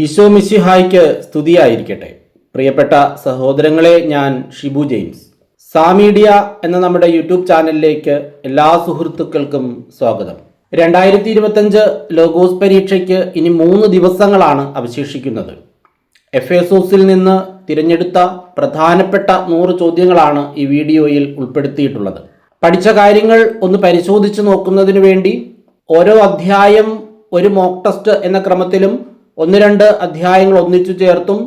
ഈശോ മിസ്സിഹായ്ക്ക് സ്തുതിയായിരിക്കട്ടെ. പ്രിയപ്പെട്ട സഹോദരങ്ങളെ ഞാൻ ഷിബു ജെയിംസ്. സാമീഡിയ എന്ന നമ്മുടെ യൂട്യൂബ് ചാനലിലേക്ക് എല്ലാ സുഹൃത്തുക്കൾക്കും സ്വാഗതം. രണ്ടായിരത്തി ഇരുപത്തഞ്ച് ലോഗോസ് പരീക്ഷയ്ക്ക് ഇനി മൂന്ന് ദിവസങ്ങളാണ് അവശേഷിക്കുന്നത്. എഫ് എസോസിൽ നിന്ന് തിരഞ്ഞെടുത്ത പ്രധാനപ്പെട്ട നൂറ് ചോദ്യങ്ങളാണ് ഈ വീഡിയോയിൽ ഉൾപ്പെടുത്തിയിട്ടുള്ളത്. പഠിച്ച കാര്യങ്ങൾ ഒന്ന് പരിശോധിച്ച് നോക്കുന്നതിന് വേണ്ടി ഓരോ അധ്യായം ഒരു മോക്ക് ടെസ്റ്റ് എന്ന ക്രമത്തിലും ഒന്ന് രണ്ട് അധ്യായങ്ങൾ ഒന്നിച്ചു ചേർത്തും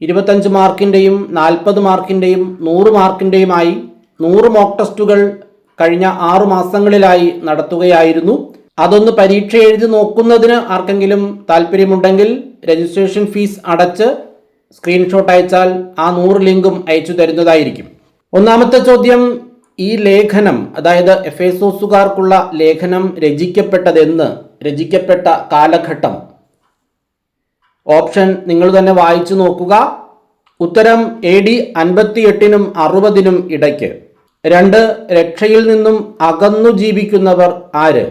ഇരുപത്തഞ്ച് മാർക്കിന്റെയും നാൽപ്പത് മാർക്കിന്റെയും നൂറ് മാർക്കിന്റെയുമായി നൂറ് മോക്ക് ടെസ്റ്റുകൾ കഴിഞ്ഞ ആറു മാസങ്ങളിലായി നടത്തുകയായിരുന്നു. അതൊന്ന് പരീക്ഷ എഴുതി നോക്കുന്നതിന് ആർക്കെങ്കിലും താല്പര്യമുണ്ടെങ്കിൽ രജിസ്ട്രേഷൻ ഫീസ് അടച്ച് സ്ക്രീൻഷോട്ട് അയച്ചാൽ ആ നൂറ് ലിങ്കും അയച്ചു തരുന്നതായിരിക്കും. ഒന്നാമത്തെ ചോദ്യം ഈ ലേഖനം അതായത് എഫ് എസോസുകാർക്കുള്ള ലേഖനം രചിക്കപ്പെട്ടതെന്ന് രചിക്കപ്പെട്ട കാലഘട്ടം. ഓപ്ഷൻ നിങ്ങൾ തന്നെ വായിച്ചു നോക്കുക. ഉത്തരം എ ഡി അൻപത്തി എട്ടിനും അറുപതിനും ഇടയ്ക്ക്. രണ്ട് രക്ഷയിൽ നിന്നും അകന്നു ജീവിക്കുന്നവർ ആര്?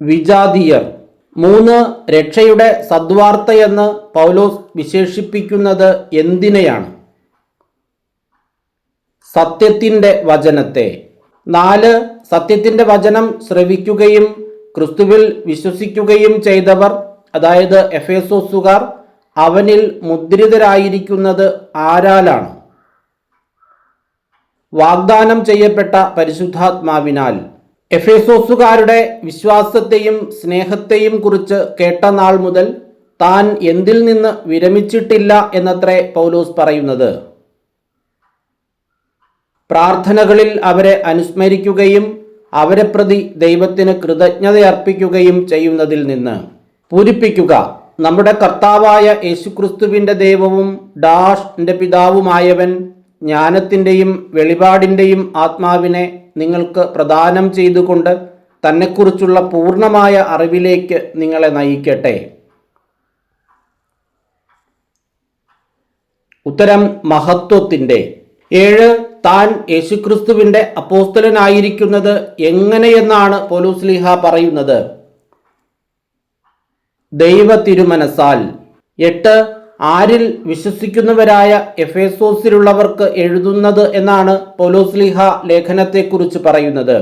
വിജാതീയർ. മൂന്ന് രക്ഷയുടെ സദ്വാർത്തയെന്ന് പൗലോസ് വിശേഷിപ്പിക്കുന്നത് എന്തിനെയാണ്? സത്യത്തിന്റെ വചനത്തെ. നാല് സത്യത്തിന്റെ വചനം ശ്രവിക്കുകയും ക്രിസ്തുവിൽ വിശ്വസിക്കുകയും ചെയ്തവർ അതായത് എഫേസോസുകാർ അവനിൽ മുദ്രിതരായിരിക്കുന്നത് ആരാലാണ്? വാഗ്ദാനം ചെയ്യപ്പെട്ട പരിശുദ്ധാത്മാവിനാൽ. എഫേസോസുകാരുടെ വിശ്വാസത്തെയും സ്നേഹത്തെയും കുറിച്ച് കേട്ട നാൾ മുതൽ താൻ എന്തിൽ നിന്ന് വിരമിച്ചിട്ടില്ല എന്നത്രേ പൗലോസ് പറയുന്നത്. പ്രാർത്ഥനകളിൽ അവരെ അനുസ്മരിക്കുകയും അവരെ പ്രതി ദൈവത്തിന് കൃതജ്ഞതയർപ്പിക്കുകയും ചെയ്യുന്നതിൽ നിന്ന്. പൂരിപ്പിക്കുക. നമ്മുടെ കർത്താവായ യേശുക്രിസ്തുവിന്റെ ദൈവവും ഡാഷിന്റെ പിതാവുമായവൻ ജ്ഞാനത്തിന്റെയും വെളിപാടിന്റെയും ആത്മാവിനെ നിങ്ങൾക്ക് പ്രദാനം ചെയ്തുകൊണ്ട് തന്നെക്കുറിച്ചുള്ള പൂർണമായ അറിവിലേക്ക് നിങ്ങളെ നയിക്കട്ടെ. ഉത്തരം മഹത്വത്തിന്റെ ഏഴ് താൻ യേശുക്രിസ്തുവിന്റെ അപ്പോസ്തലനായിരിക്കുന്നത് എങ്ങനെയെന്നാണ് പോലൂസ്ലിഹ പറയുന്നത്? ദൈവ തിരുമനസാൽ എട്ട് ആരിൽ വിശ്വസിക്കുന്നവരായ എഫേസോസിലുള്ളവർക്ക് എഴുതുന്നത് എന്നാണ് പൊലോസ്ലിഹ ലേഖനത്തെക്കുറിച്ച് പറയുന്നത്.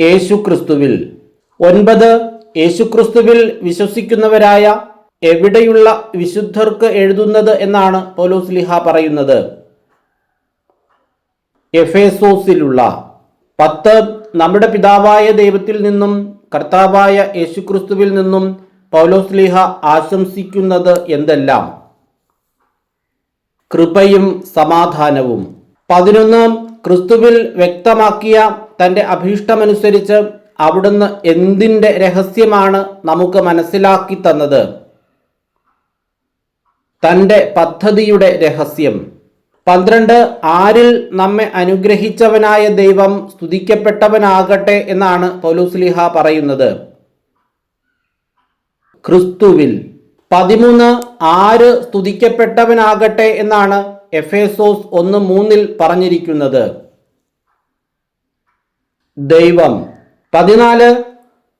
യേശുക്രിസ്തുവിൽ. ഒൻപത് യേശുക്രിസ്തുവിൽ വിശ്വസിക്കുന്നവരായ എവിടെയുള്ള വിശുദ്ധർക്ക് എഴുതുന്നത് എന്നാണ് പൗലോസ്ലിഹ പറയുന്നത്. എഫേസോസിലുള്ള. പത്ത് നമ്മുടെ പിതാവായ ദൈവത്തിൽ നിന്നും കർത്താവായ യേശുക്രിസ്തുവിൽ നിന്നും പൗലോസ്ലിഹ ആശംസിക്കുന്നത് എന്തെല്ലാം? കൃപയും സമാധാനവും. പതിനൊന്ന് ക്രിസ്തുവിൽ വ്യക്തമാക്കിയ തന്റെ അഭീഷ്ടമനുസരിച്ച് അവിടുന്ന് എന്തിന്റെ രഹസ്യമാണ് നമുക്ക് മനസ്സിലാക്കി തന്നത്? തന്റെ പദ്ധതിയുടെ രഹസ്യം. പന്ത്രണ്ട് ആരിൽ നമ്മെ അനുഗ്രഹിച്ചവനായ ദൈവം സ്തുതിക്കപ്പെട്ടവനാകട്ടെ എന്നാണ് പൗലുസ്ലിഹ പറയുന്നത്. ക്രിസ്തുവിൽ പതിമൂന്ന് ആര് സ്തുതിക്കപ്പെട്ടവനാകട്ടെ എന്നാണ് എഫേസോസ് ഒന്ന് മൂന്നിൽ പറഞ്ഞിരിക്കുന്നത്. ദൈവം പതിനാല്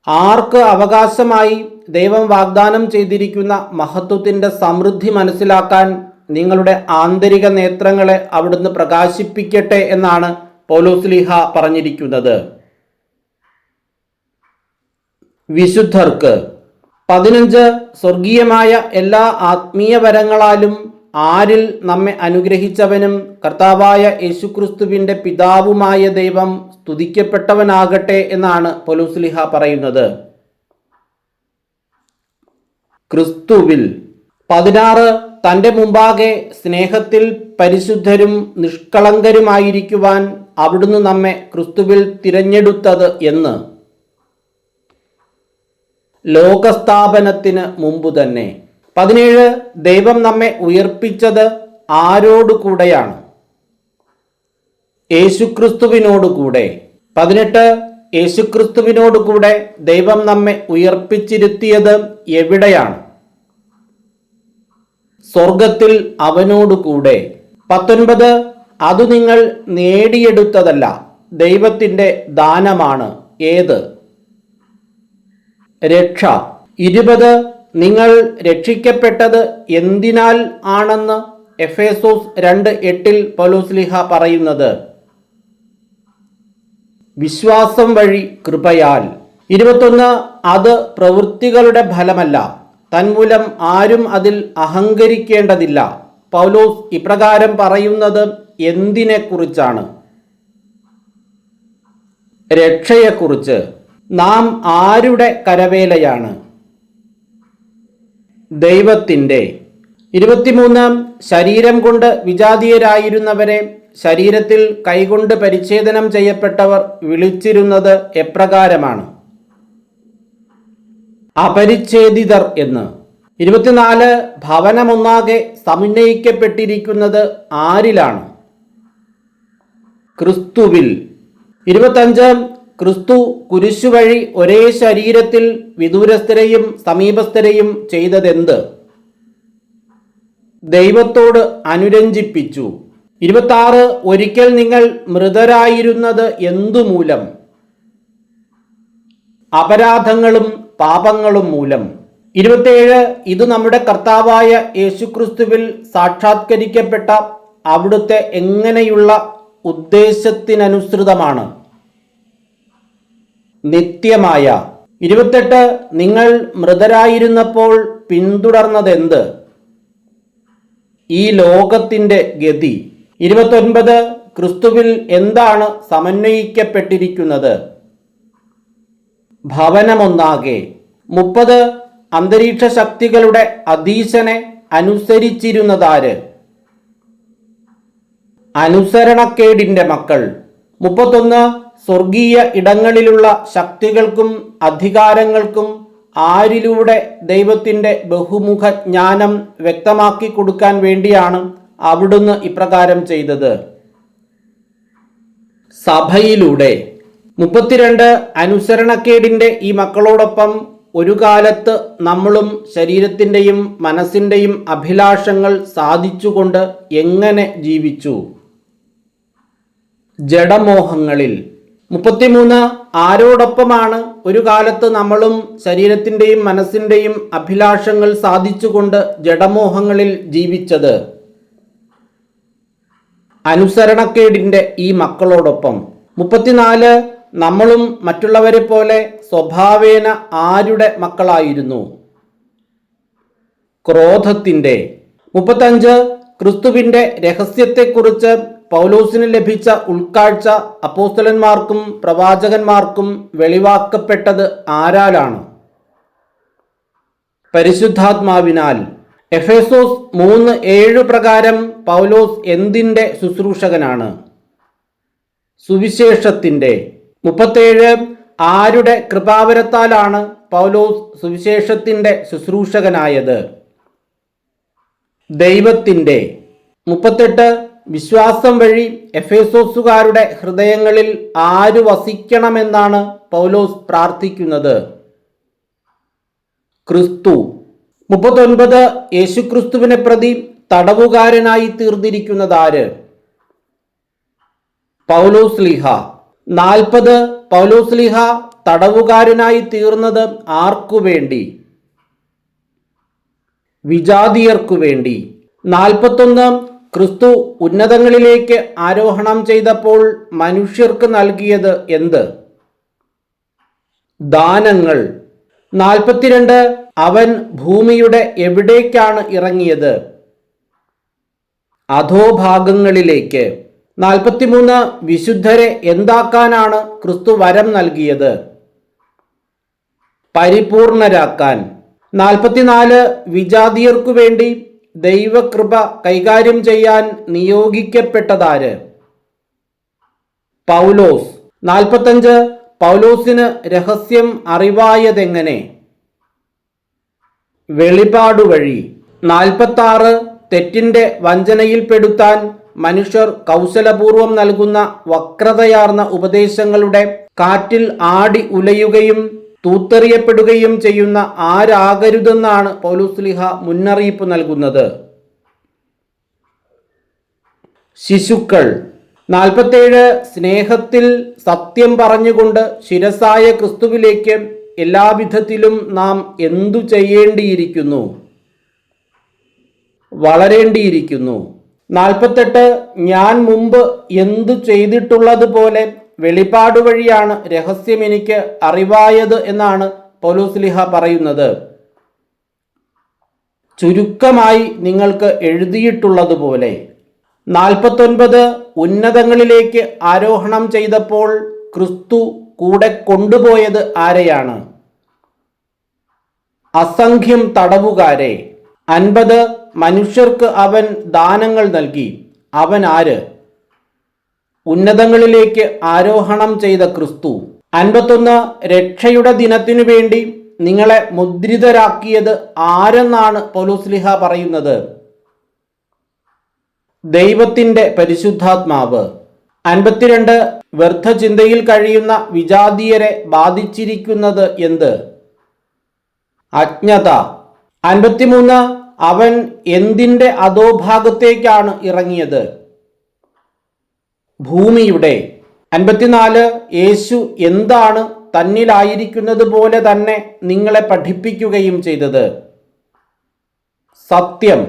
ആർക്ക് അവകാശമായി ദൈവം വാഗ്ദാനം ചെയ്തിരിക്കുന്ന മഹത്വത്തിന്റെ സമൃദ്ധി മനസ്സിലാക്കാൻ നിങ്ങളുടെ ആന്തരിക നേത്രങ്ങളെ അവിടുന്ന് പ്രകാശിപ്പിക്കട്ടെ എന്നാണ് പൗലോസ്ലിഹ പറഞ്ഞിരിക്കുന്നത്. വിശുദ്ധർക്ക് പതിനഞ്ച് സ്വർഗീയമായ എല്ലാ ആത്മീയ വരങ്ങളാലും ആരിൽ നമ്മെ അനുഗ്രഹിച്ചവനും കർത്താവായ യേശുക്രിസ്തുവിന്റെ പിതാവുമായ ദൈവം സ്തുതിക്കപ്പെട്ടവനാകട്ടെ എന്നാണ് പൊലൂസ്ലിഹ പറയുന്നത്. ക്രിസ്തുവിൽ പതിനാറ് തന്റെ മുമ്പാകെ സ്നേഹത്തിൽ പരിശുദ്ധരും നിഷ്കളങ്കരുമായിരിക്കുവാൻ അവിടുന്ന് നമ്മെ ക്രിസ്തുവിൽ തിരഞ്ഞെടുത്തത് എന്ന്. ലോകസ്ഥാപനത്തിന് മുമ്പ് തന്നെ. പതിനേഴ് ദൈവം നമ്മെ ഉയർപ്പിച്ചത് ആരോടുകൂടെയാണ് യേശുക്രിസ്തുവിനോടുകൂടെ പതിനെട്ട് യേശുക്രിസ്തുവിനോടുകൂടെ ദൈവം നമ്മെ ഉയർപ്പിച്ചിരുത്തിയത് എവിടെയാണ്? സ്വർഗത്തിൽ അവനോടുകൂടെ. പത്തൊൻപത് അത് നിങ്ങൾ നേടിയെടുത്തതല്ല ദൈവത്തിന്റെ ദാനമാണ് ഏത്? രക്ഷ. ഇരുപത് നിങ്ങൾ രക്ഷിക്കപ്പെട്ടത് എന്തിനാൽ ആണെന്ന് എഫേസോസ് രണ്ട് എട്ടിൽ പൗലോസ്ലിഹ പറയുന്നത്? വിശ്വാസം വഴി കൃപയാൽ. ഇരുപത്തൊന്ന് അത് പ്രവൃത്തികളുടെ ഫലമല്ല തന്മൂലം ആരും അതിൽ അഹങ്കരിക്കേണ്ടതില്ല. പൗലോസ് ഇപ്രകാരം പറയുന്നത് എന്തിനെക്കുറിച്ചാണ്? രക്ഷയെക്കുറിച്ച്. നാം ആരുടെ കരവേലയാണ്? ദൈവത്തിന്റെ. ഇരുപത്തിമൂന്ന് ശരീരം കൊണ്ട് വിജാതീയരായിരുന്നവരെ ശരീരത്തിൽ കൈകൊണ്ട് പരിച്ഛേദനം ചെയ്യപ്പെട്ടവർ വിളിച്ചിരുന്നത് എപ്രകാരമാണ്? അപരിച്ഛേദിതർ എന്ന്. ഇരുപത്തിനാല് ഭവനമൊന്നാകെ സമന്വയിക്കപ്പെട്ടിരിക്കുന്നത് ആരിലാണ്? ക്രിസ്തുവിൽ. ഇരുപത്തഞ്ച് ക്രിസ്തു കുരിശു വഴി ഒരേ ശരീരത്തിൽ വിദൂരസ്ഥരെയും സമീപസ്ഥരെയും ചെയ്തതെന്ത്? ദൈവത്തോട് അനുരഞ്ജിപ്പിച്ചു. ഇരുപത്താറ് ഒരിക്കൽ നിങ്ങൾ മൃതരായിരുന്നത് എന്തുമൂലം? അപരാധങ്ങളും പാപങ്ങളും മൂലം. ഇരുപത്തേഴ് ഇത് നമ്മുടെ കർത്താവായ യേശുക്രിസ്തുവിൽ സാക്ഷാത്കരിക്കപ്പെട്ട അവിടുത്തെ എങ്ങനെയുള്ള ഉദ്ദേശത്തിനനുസൃതമാണ്. നിത്യമായ. ഇരുപത്തെട്ട് നിങ്ങൾ മൃതരായിരുന്നപ്പോൾ പിന്തുടർന്നതെന്ത്? ഈ ലോകത്തിന്റെ ഗതി. ഇരുപത്തൊൻപത് ക്രിസ്തുവിൽ എന്താണ് സമന്വയിക്കപ്പെട്ടിരിക്കുന്നത്? ഭവനമൊന്നാകെ. മുപ്പത് അന്തരീക്ഷ ശക്തികളുടെ അധീശനെ അനുസരിച്ചിരുന്നതാര്? അനുസരണക്കേടിന്റെ മക്കൾ. മുപ്പത്തൊന്ന് സ്വർഗീയ ഇടങ്ങളിലുള്ള ശക്തികൾക്കും അധികാരങ്ങൾക്കും ആരിലൂടെ ദൈവത്തിന്റെ ബഹുമുഖ ജ്ഞാനം വ്യക്തമാക്കി കൊടുക്കാൻ വേണ്ടിയാണ് അവിടുന്ന് ഇപ്രകാരം ചെയ്തത്. സഭയിലൂടെ. മുപ്പത്തിരണ്ട് അനുസരണക്കേടിന്റെ ഈ മക്കളോടൊപ്പം ഒരു കാലത്ത് നമ്മളും ശരീരത്തിന്റെയും മനസ്സിന്റെയും അഭിലാഷങ്ങൾ സാധിച്ചുകൊണ്ട് എങ്ങനെ ജീവിച്ചു? ജഡമോഹങ്ങളിൽ. മുപ്പത്തിമൂന്ന് ആരോടൊപ്പമാണ് ഒരു കാലത്ത് നമ്മളും ശരീരത്തിന്റെയും മനസ്സിന്റെയും അഭിലാഷങ്ങൾ സാധിച്ചുകൊണ്ട് ജഡമോഹങ്ങളിൽ ജീവിച്ചത്. അനുസരണക്കേടിന്റെ ഈ മക്കളോടൊപ്പം. മുപ്പത്തിനാല് നമ്മളും മറ്റുള്ളവരെ പോലെ സ്വഭാവേന ആരുടെ മക്കളായിരുന്നു? ക്രോധത്തിന്റെ. മുപ്പത്തഞ്ച് ക്രിസ്തുവിന്റെ രഹസ്യത്തെക്കുറിച്ച് പൗലോസിന് ലഭിച്ച ഉൾക്കാഴ്ച അപ്പോസ്തലന്മാർക്കും പ്രവാചകന്മാർക്കും വെളിവാക്കപ്പെട്ടത് ആരാലാണ്? പരിശുദ്ധാത്മാവിനാൽ. എഫേസോസ് മൂന്ന് ഏഴ് പ്രകാരം പൗലോസ് എന്തിന്റെ ശുശ്രൂഷകനാണ്? സുവിശേഷത്തിന്റെ. മുപ്പത്തേഴ് ആരുടെ കൃപാവരത്താലാണ് പൗലോസ് സുവിശേഷത്തിന്റെ ശുശ്രൂഷകനായത്? ദൈവത്തിന്റെ. മുപ്പത്തെട്ട് വിശ്വാസം വഴി എഫേസോസുകാരുടെ ഹൃദയങ്ങളിൽ ആര് വസിക്കണമെന്നാണ് പൗലോസ് പ്രാർത്ഥിക്കുന്നത്? ക്രിസ്തു. മുപ്പത്തൊൻപത് യേശുക്രിസ്തുവിനെ പ്രതി തടവുകാരനായി തീർന്നിരിക്കുന്നതാര്? പൗലോസ് ലീഹ. നാൽപ്പത് പൗലോസ്ലിഹ തടവുകാരനായി തീർന്നത് ആർക്കു വേണ്ടി? വിജാതിയർക്കു വേണ്ടി. നാൽപ്പത്തൊന്ന് ക്രിസ്തു ഉന്നതങ്ങളിലേക്ക് ആരോഹണം ചെയ്തപ്പോൾ മനുഷ്യർക്ക് നൽകിയത് എന്ത്? ദാനങ്ങൾ. നാൽപ്പത്തിരണ്ട് അവൻ ഭൂമിയുടെ എവിടേക്കാണ് ഇറങ്ങിയത്? അധോഭാഗങ്ങളിലേക്ക്. നാൽപ്പത്തിമൂന്ന് വിശുദ്ധരെ എന്താക്കാനാണ് ക്രിസ്തു വരം നൽകിയത്? പരിപൂർണരാക്കാൻ. നാൽപ്പത്തിനാല് വിജാതിയർക്കു വേണ്ടി ദൈവകൃപ കൈകാര്യം ചെയ്യാൻ നിയോഗിക്കപ്പെട്ടതാര്? പൗലോസ്. നാൽപ്പത്തഞ്ച് പൗലോസിന് രഹസ്യം അറിവായതെങ്ങനെ? വെളിപാടു വഴി നാൽപ്പത്താറ് തെറ്റിന്റെ വഞ്ചനയിൽപ്പെടുത്താൻ മനുഷ്യർ കൗശലപൂർവം നൽകുന്ന വക്രതയാർന്ന ഉപദേശങ്ങളുടെ കാറ്റിൽ ആടി ഉലയുകയും തൂത്തെറിയപ്പെടുകയും ചെയ്യുന്ന ആരാകരുതെന്നാണ് പൗലുസ്ലിഹ മുന്നറിയിപ്പ് നൽകുന്നത്. ശിശുക്കൾ. നാൽപ്പത്തേഴ് സ്നേഹത്തിൽ സത്യം പറഞ്ഞുകൊണ്ട് ശിരസായ ക്രിസ്തുവിലേക്ക് എല്ലാവിധത്തിലും നാം എന്തു ചെയ്യേണ്ടിയിരിക്കുന്നു? വളരേണ്ടിയിരിക്കുന്നു. നാൽപ്പത്തെട്ട് ഞാൻ മുമ്പ് എന്തു ചെയ്തിട്ടുള്ളതുപോലെ വെളിപ്പാട് വഴിയാണ് രഹസ്യം എനിക്ക് അറിവായത് എന്നാണ് പൗലോസ്ലിഹ പറയുന്നത്. ചുരുക്കമായി നിങ്ങൾക്ക് എഴുതിയിട്ടുള്ളതുപോലെ നാൽപ്പത്തൊൻപത് ഉന്നതങ്ങളിലേക്ക് ആരോഹണം ചെയ്തപ്പോൾ ക്രിസ്തു കൂടെ കൊണ്ടുപോയത് ആരെയാണ്? അസംഖ്യം തടവുകാരെ. അൻപത് മനുഷ്യർക്ക് അവൻ ദാനങ്ങൾ നൽകി. അവൻ ആര്? ഉന്നതങ്ങളിലേക്ക് ആരോഹണം ചെയ്ത ക്രിസ്തു. അൻപത്തൊന്ന് രക്ഷയുടെ ദിനത്തിനു വേണ്ടി നിങ്ങളെ മുദ്രിതരാക്കിയത് ആരെന്നാണ് പൗലോസ്ലിഹ പറയുന്നത്? ദൈവത്തിന്റെ പരിശുദ്ധാത്മാവ്. അൻപത്തിരണ്ട് വ്യർത്ഥ ചിന്തയിൽ കഴിയുന്ന വിജാതീയരെ ബാധിച്ചിരിക്കുന്നത് എന്ത്? അജ്ഞത. അൻപത്തിമൂന്ന് അവൻ എന്തിന്റെ അധോഭാഗത്തേക്കാണ് ഇറങ്ങിയത്? ഭൂമിയുടെ. അൻപത്തിനാല് യേശു എന്താണ് തന്നിലായിരിക്കുന്നത് പോലെ തന്നെ നിങ്ങളെ പഠിപ്പിക്കുകയും ചെയ്തത്? സത്യം.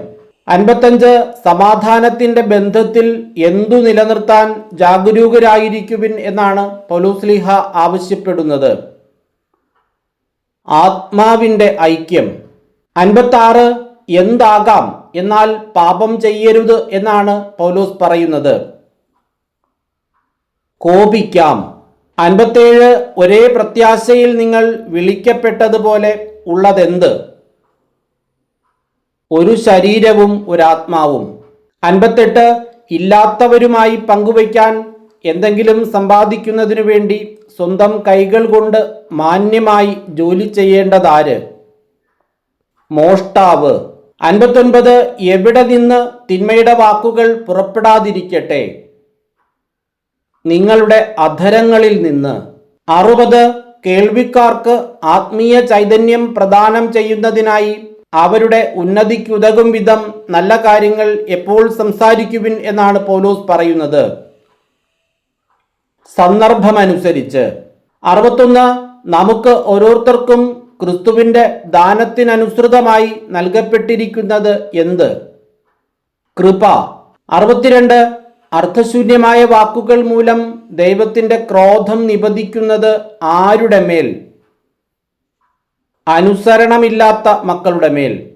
അൻപത്തഞ്ച് സമാധാനത്തിന്റെ ബന്ധത്തിൽ എന്തു നിലനിർത്താൻ ജാഗരൂകരായിരിക്കുവിൻ എന്നാണ് പൊലൂസ്ലിഹ ആവശ്യപ്പെടുന്നത്. ആത്മാവിന്റെ ഐക്യം. അൻപത്താറ് എന്താകാം? എന്നാൽ പാപം ചെയ്യരുത് എന്നാണ് പൗലോസ് പറയുന്നത്. കോപിക്കാം. അൻപത്തേഴ് ഒരേ പ്രത്യാശയിൽ നിങ്ങൾ വിളിക്കപ്പെട്ടതുപോലെ ഉള്ളതെന്ത്? ഒരു ശരീരവും ഒരാത്മാവും. അൻപത്തെട്ട് ഇല്ലാത്തവരുമായി പങ്കുവയ്ക്കാൻ എന്തെങ്കിലും സമ്പാദിക്കുന്നതിനു വേണ്ടി സ്വന്തം കൈകൾ കൊണ്ട് മാന്യമായി ജോലി ചെയ്യേണ്ടതാര്? മോഷ്ടാവ്. അൻപത്തൊൻപത് എവിടെ നിന്ന് തിന്മയുടെ വാക്കുകൾ പുറപ്പെടാതിരിക്കട്ടെ? നിങ്ങളുടെ അധരങ്ങളിൽ നിന്ന്. അറുപത് കേൾവിക്കാർക്ക് ആത്മീയ ചൈതന്യം പ്രദാനം ചെയ്യുന്നതിനായി അവരുടെ ഉന്നതിക്കുതകും വിധം നല്ല കാര്യങ്ങൾ എപ്പോൾ സംസാരിക്കുവിൻ എന്നാണ് പോലൂസ് പറയുന്നത്. സന്ദർഭമനുസരിച്ച്. അറുപത്തൊന്ന് നമുക്ക് ഓരോരുത്തർക്കും ക്രിസ്തുവിന്റെ ദാനത്തിനനുസൃതമായി നൽകപ്പെട്ടിരിക്കുന്നത് എന്ത്? കൃപ. അറുപത്തിരണ്ട് അർത്ഥശൂന്യമായ വാക്കുകൾ മൂലം ദൈവത്തിന്റെ ക്രോധം നിപതിക്കുന്നത് ആരുടെ മേൽ? അനുസരണമില്ലാത്ത മക്കളുടെ മേൽ.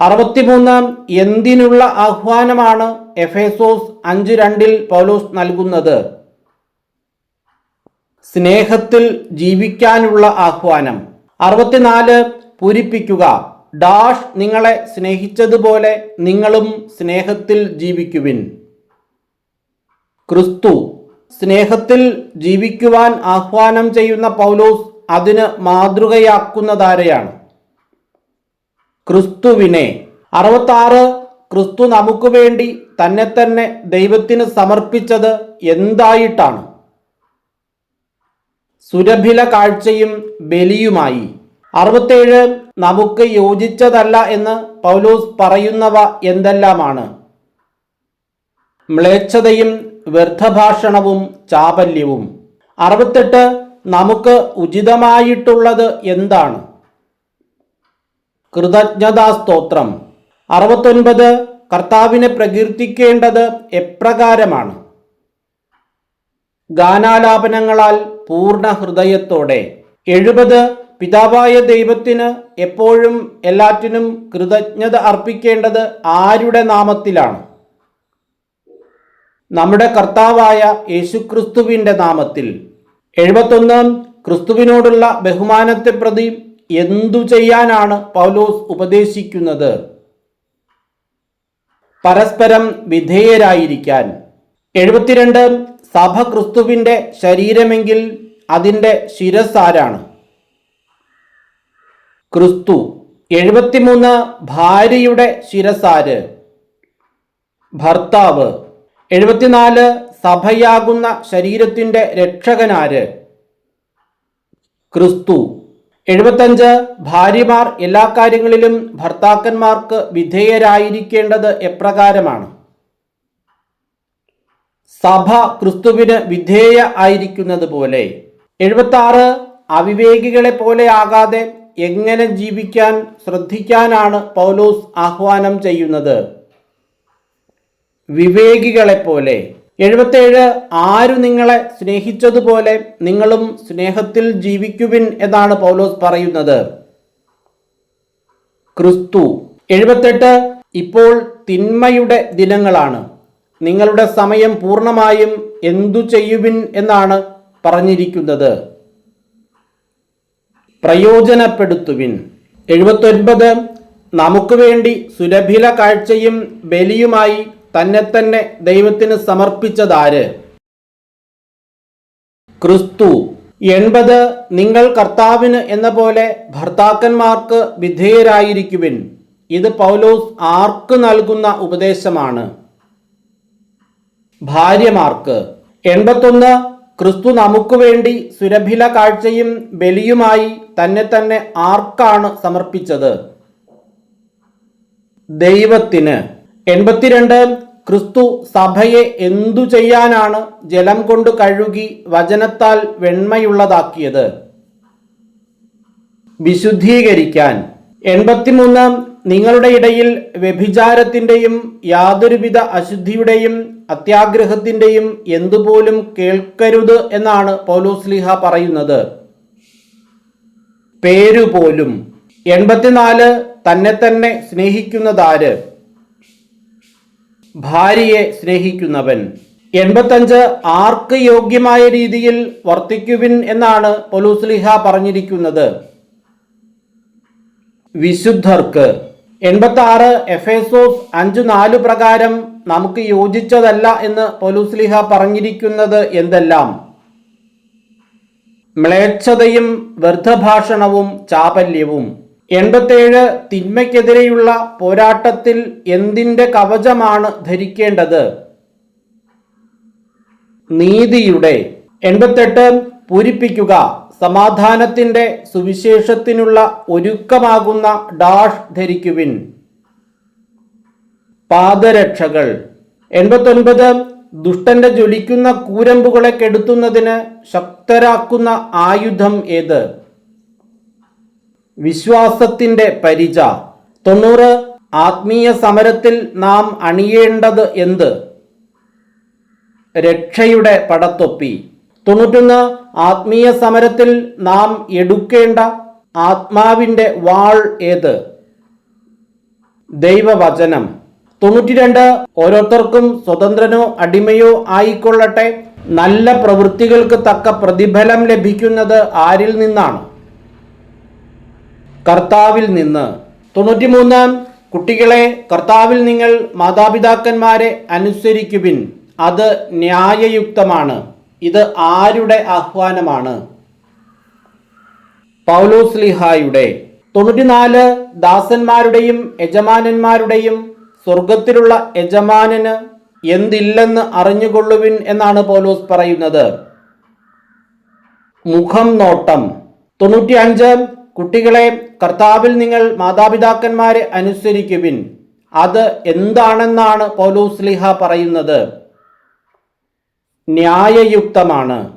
അറുപത്തിമൂന്ന് എന്തിനുള്ള ആഹ്വാനമാണ് എഫേസോസ് അഞ്ച് രണ്ടിൽ പൗലോസ് നൽകുന്നത്? സ്നേഹത്തിൽ ജീവിക്കാനുള്ള ആഹ്വാനം. അറുപത്തിനാല് പൂരിപ്പിക്കുക. ഡാഷ് നിങ്ങളെ സ്നേഹിച്ചതുപോലെ നിങ്ങളും സ്നേഹത്തിൽ ജീവിക്കുവിൻ. ക്രിസ്തു. സ്നേഹത്തിൽ ജീവിക്കുവാൻ ആഹ്വാനം ചെയ്യുന്ന പൗലോസ് അതിന് മാതൃകയാക്കുന്നതാരെയാണ്? ക്രിസ്തുവിനെ. അറുപത്താറ് ക്രിസ്തു നമുക്ക് വേണ്ടി തന്നെ തന്നെ ദൈവത്തിന് സമർപ്പിച്ചത് എന്തായിട്ടാണ്? സുരഭില കാഴ്ചയും ബലിയുമായി. അറുപത്തേഴ് നമുക്ക് യോജിച്ചതല്ല എന്ന് പൗലോസ് പറയുന്നവ എന്തെല്ലാമാണ്? മ്ലേച്ഛതയും വ്യർത്ഥഭാഷണവും ചാപല്യവും അറുപത്തെട്ട് നമുക്ക് ഉചിതമായിട്ടുള്ളത് എന്താണ്? കൃതജ്ഞതാ സ്തോത്രം അറുപത്തൊൻപത് കർത്താവിനെ പ്രകീർത്തിക്കേണ്ടത് എപ്രകാരമാണ്? ഗാനാലാപനങ്ങളാൽ പൂർണ ഹൃദയത്തോടെ. എഴുപത് പിതാവായ ദൈവത്തിന് എപ്പോഴും എല്ലാറ്റിനും കൃതജ്ഞത അർപ്പിക്കേണ്ടത് ആരുടെ നാമത്തിലാണ്? നമ്മുടെ കർത്താവായ യേശുക്രിസ്തുവിന്റെ നാമത്തിൽ. എഴുപത്തൊന്ന് ക്രിസ്തുവിനോടുള്ള ബഹുമാനത്തെ പ്രതി എന്തു ചെയ്യാനാണ് പൗലോസ് ഉപദേശിക്കുന്നത്? പരസ്പരം വിധേയരായിരിക്കാൻ. എഴുപത്തിരണ്ട് സഭ ക്രിസ്തുവിന്റെ ശരീരമെങ്കിൽ അതിന്റെ ശിരസാരാണ് ക്രിസ്തു എഴുപത്തിമൂന്ന് ഭാര്യയുടെ ശിരസാര് ഭർത്താവ് എഴുപത്തിനാല് സഭയാകുന്ന ശരീരത്തിന്റെ രക്ഷകനാര്. ക്രിസ്തു എഴുപത്തഞ്ച് ഭാര്യമാർ എല്ലാ കാര്യങ്ങളിലും ഭർത്താക്കന്മാർക്ക് വിധേയരായിരിക്കേണ്ടത് എപ്രകാരമാണ്? സഭ ക്രിസ്തുവിന് വിധേയ ആയിരിക്കുന്നത് പോലെ. എഴുപത്തി ആറ് അവിവേകികളെ പോലെ ആകാതെ എങ്ങനെ ജീവിക്കാൻ ശ്രദ്ധിക്കാനാണ് പൗലോസ് ആഹ്വാനം ചെയ്യുന്നത്. വിവേകികളെ പോലെ. എഴുപത്തേഴ് ആരു നിങ്ങളെ സ്നേഹിച്ചതുപോലെ നിങ്ങളും സ്നേഹത്തിൽ ജീവിക്കുവിൻ എന്നാണ് പൗലോസ് പറയുന്നത്. ക്രിസ്തു. എഴുപത്തെട്ട് ഇപ്പോൾ തിന്മയുടെ ദിനങ്ങളാണ്. നിങ്ങളുടെ സമയം പൂർണമായും എന്തു ചെയ്യുവിൻ എന്നാണ് പറഞ്ഞിരിക്കുന്നത്. പ്രയോജനപ്പെടുത്തുവിൻ. എഴുപത്തൊൻപത് നമുക്ക് വേണ്ടി സുലഭില കാഴ്ചയും ബലിയുമായി തന്നെ തന്നെ ദൈവത്തിന് സമർപ്പിച്ചതാര്? ക്രിസ്തു. എൺപത് നിങ്ങൾ കർത്താവിന് എന്ന പോലെ ഭർത്താക്കന്മാർക്ക് വിധേയരായിരിക്കുവിൻ. ഇത് പൗലോസ് ആർക്ക് നൽകുന്ന ഉപദേശമാണ്? ഭാര്യമാർക്ക്. എൺപത്തൊന്ന് ക്രിസ്തു നമുക്ക് വേണ്ടി സുരഭില കാഴ്ചയും ബലിയുമായി തന്നെ തന്നെ ആർക്കാണ് സമർപ്പിച്ചത്? ദൈവത്തിന്. എൺപത്തിരണ്ട് ക്രിസ്തു സഭയെ എന്തു ചെയ്യാനാണ് ജലം കൊണ്ട് കഴുകി വചനത്താൽ വെണ്മയുള്ളതാക്കിയത്? വിശുദ്ധീകരിക്കാൻ. എൺപത്തിമൂന്ന് നിങ്ങളുടെ ഇടയിൽ വ്യഭിചാരത്തിന്റെയും യാതൊരുവിധ അശുദ്ധിയുടെയും അത്യാഗ്രഹത്തിന്റെയും എന്തുപോലും കേൾക്കരുത് എന്നാണ് പൗലോസ്ലിഹ പറയുന്നത്. പേരുപോലും. എൺപത്തിനാല് തന്നെ തന്നെ സ്നേഹിക്കുന്നതാര്? ഭാര്യയെ സ്നേഹിക്കുന്നവൻ. എൺപത്തഞ്ച് ആർക്ക് യോഗ്യമായ രീതിയിൽ വർത്തിക്കുവിൻ എന്നാണ് പൊലൂസ്ലിഹ പറഞ്ഞിരിക്കുന്നത്. വിശുദ്ധർക്ക്. എൺപത്തി ആറ് എഫ് എഫേസോസ് അഞ്ചു നാലു പ്രകാരം നമുക്ക് യോജിച്ചതല്ല എന്ന് പൊലൂസ്ലിഹ പറഞ്ഞിരിക്കുന്നത് എന്തെല്ലാം? മ്ലേച്ഛതയും വ്യർത്ഥഭാഷണവും ചാപല്യവും. എൺപത്തേഴ് തിന്മയ്ക്കെതിരെയുള്ള പോരാട്ടത്തിൽ എന്തിന്റെ കവചമാണ് ധരിക്കേണ്ടത്? നീതിയുടെ. എൺപത്തെട്ട് പൂരിപ്പിക്കുക. സമാധാനത്തിന്റെ സുവിശേഷത്തിനുള്ള ഒരുക്കമാകുന്ന ഡാഷ് ധരിക്കുവിൻ. പാദരക്ഷകൾ. എൺപത്തൊൻപത്. ദുഷ്ടന്റെ ജ്വലിക്കുന്ന കൂരമ്പുകളെ കെടുത്തുന്നതിന് ശക്തരാക്കുന്ന ആയുധം ഏത്? വിശ്വാസത്തിന്റെ പരിച. തൊണ്ണൂറ്. ആത്മീയ സമരത്തിൽ നാം അണിയേണ്ടത് എന്ത്? രക്ഷയുടെ പടത്തൊപ്പി. തൊണ്ണൂറ്റൊന്ന് ആത്മീയ സമരത്തിൽ നാം എടുക്കേണ്ട ആത്മാവിന്റെ വാൾ ഏത്? ദൈവവചനം. തൊണ്ണൂറ്റിരണ്ട് ഓരോരുത്തർക്കും സ്വതന്ത്രനോ അടിമയോ ആയിക്കൊള്ളട്ടെ. നല്ല പ്രവൃത്തികൾക്ക് തക്ക പ്രതിഫലം ലഭിക്കുന്നത് ആരിൽ നിന്നാണ്? കർത്താവിൽ നിന്ന്. തൊണ്ണൂറ്റിമൂന്ന് കുട്ടികളെ കർത്താവിൽ നിങ്ങൾ മാതാപിതാക്കന്മാരെ അനുസരിക്കുവിൻ. അത് ന്യായയുക്തമാണ്. ഇത് ആരുടെ ആഹ്വാനമാണ്? പൗലോസ് പൗലോസ്ലിഹായുടെ തൊണ്ണൂറ്റിനാല് ദാസന്മാരുടെയും യജമാനന്മാരുടെയും സ്വർഗത്തിലുള്ള യജമാനന് എന്തില്ലെന്ന് അറിഞ്ഞുകൊള്ളുവിൻ എന്നാണ് പൗലോസ് പറയുന്നത്. മുഖം നോട്ടം. തൊണ്ണൂറ്റി അഞ്ച് കുട്ടികളെ കർത്താവിൽ നിങ്ങൾ മാതാപിതാക്കന്മാരെ അനുസരിക്കുവിൻ. അത് എന്താണെന്നാണ് പൗലോസ് ലിഹ പറയുന്നത്. ന്യായയുക്തമാണ്.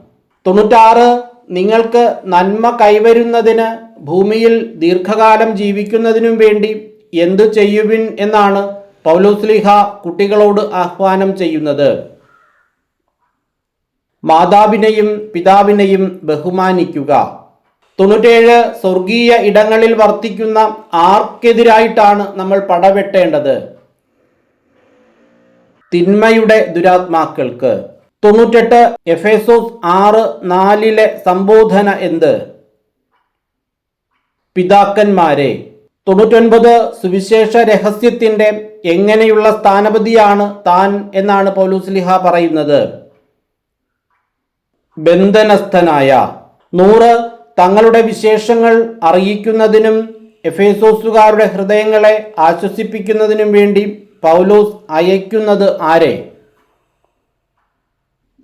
തൊണ്ണൂറ്റാറ് നിങ്ങൾക്ക് നന്മ കൈവരുന്നതിന് ഭൂമിയിൽ ദീർഘകാലം ജീവിക്കുന്നതിനും വേണ്ടി എന്തു ചെയ്യുവിൻ എന്നാണ് പൗലോസ്ലിഹ കുട്ടികളോട് ആഹ്വാനം ചെയ്യുന്നത്. മാതാവിനെയും പിതാവിനെയും ബഹുമാനിക്കുക. തൊണ്ണൂറ്റേഴ് സ്വർഗീയ ഇടങ്ങളിൽ വർത്തിക്കുന്ന ആർക്കെതിരായിട്ടാണ് നമ്മൾ പടവെട്ടേണ്ടത്. തിന്മയുടെ ദുരാത്മാക്കൾക്ക്. തൊണ്ണൂറ്റെട്ട് എഫേസോസ് ആറ് നാലിലെ സംബോധന എന്ത്? പിതാക്കന്മാരെ തൊണ്ണൂറ്റൊൻപത് സുവിശേഷ രഹസ്യത്തിന്റെ എങ്ങനെയുള്ള സ്ഥാനപതിയാണ് താൻ എന്നാണ് പൗലൂസ്ലിഹ പറയുന്നത്. ബന്ധനസ്ഥനായ നൂറ് തങ്ങളുടെ വിശേഷങ്ങൾ അറിയിക്കുന്നതിനും എഫേസോസുകാരുടെ ഹൃദയങ്ങളെ ആശ്വസിപ്പിക്കുന്നതിനും വേണ്ടി പൗലോസ് അയക്കുന്നത് ആരെ?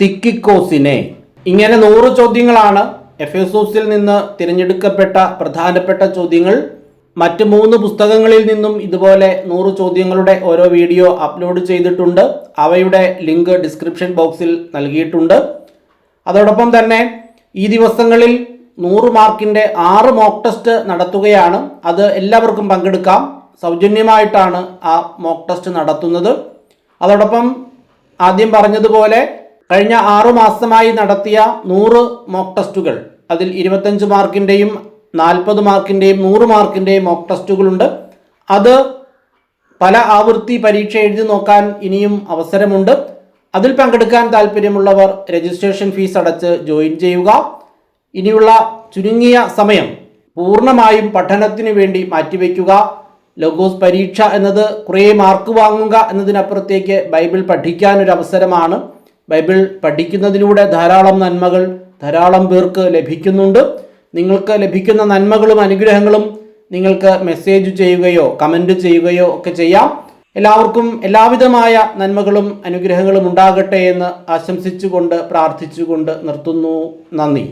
തിക്കിക്കോസിനെ. ഇങ്ങനെ നൂറ് ചോദ്യങ്ങളാണ് എഫേസോസിൽ നിന്ന് തിരഞ്ഞെടുക്കപ്പെട്ട പ്രധാനപ്പെട്ട ചോദ്യങ്ങൾ. മറ്റ് മൂന്ന് പുസ്തകങ്ങളിൽ നിന്നും ഇതുപോലെ നൂറ് ചോദ്യങ്ങളുടെ ഓരോ വീഡിയോ അപ്ലോഡ് ചെയ്തിട്ടുണ്ട്. അവയുടെ ലിങ്ക് ഡിസ്ക്രിപ്ഷൻ ബോക്സിൽ നൽകിയിട്ടുണ്ട്. അതോടൊപ്പം തന്നെ ഈ ദിവസങ്ങളിൽ നൂറ് മാർക്കിന്റെ ആറ് മോക്ക് ടെസ്റ്റ് നടത്തുകയാണ്. അത് എല്ലാവർക്കും പങ്കെടുക്കാം. സൗജന്യമായിട്ടാണ് ആ മോക്ക് ടെസ്റ്റ് നടത്തുന്നത്. അതോടൊപ്പം ആദ്യം പറഞ്ഞതുപോലെ കഴിഞ്ഞ ആറു മാസമായി നടത്തിയ നൂറ് മോക്ക് ടെസ്റ്റുകൾ അതിൽ ഇരുപത്തഞ്ച് മാർക്കിന്റെയും നാൽപ്പത് മാർക്കിന്റെയും നൂറ് മാർക്കിന്റെയും മോക്ക് ടെസ്റ്റുകളുണ്ട് അത് പല ആവൃത്തി പരീക്ഷ എഴുതി നോക്കാൻ ഇനിയും അവസരമുണ്ട്. അതിൽ പങ്കെടുക്കാൻ താല്പര്യമുള്ളവർ രജിസ്ട്രേഷൻ ഫീസ് അടച്ച് ജോയിൻ ചെയ്യുക. ഇനിയുള്ള ചുരുങ്ങിയ സമയം പൂർണമായും പഠനത്തിന് വേണ്ടി മാറ്റിവെക്കുക. ലോഗോസ് പരീക്ഷ എന്നത് കുറേ മാർക്ക് വാങ്ങുക എന്നതിനപ്പുറത്തേക്ക് ബൈബിൾ പഠിക്കാൻ ഒരു അവസരമാണ് ബൈബിൾ പഠിക്കുന്നതിലൂടെ ധാരാളം നന്മകൾ ധാരാളം പേർക്ക് ലഭിക്കുന്നുണ്ട്. നിങ്ങൾക്ക് ലഭിക്കുന്ന നന്മകളും അനുഗ്രഹങ്ങളും നിങ്ങൾക്ക് മെസ്സേജ് ചെയ്യുകയോ കമന്റ് ചെയ്യുകയോ ഒക്കെ ചെയ്യാം. എല്ലാവർക്കും എല്ലാവിധമായ നന്മകളും അനുഗ്രഹങ്ങളും ഉണ്ടാകട്ടെ എന്ന് ആശംസിച്ചുകൊണ്ട് പ്രാർത്ഥിച്ചുകൊണ്ട് നിർത്തുന്നു. നന്ദി.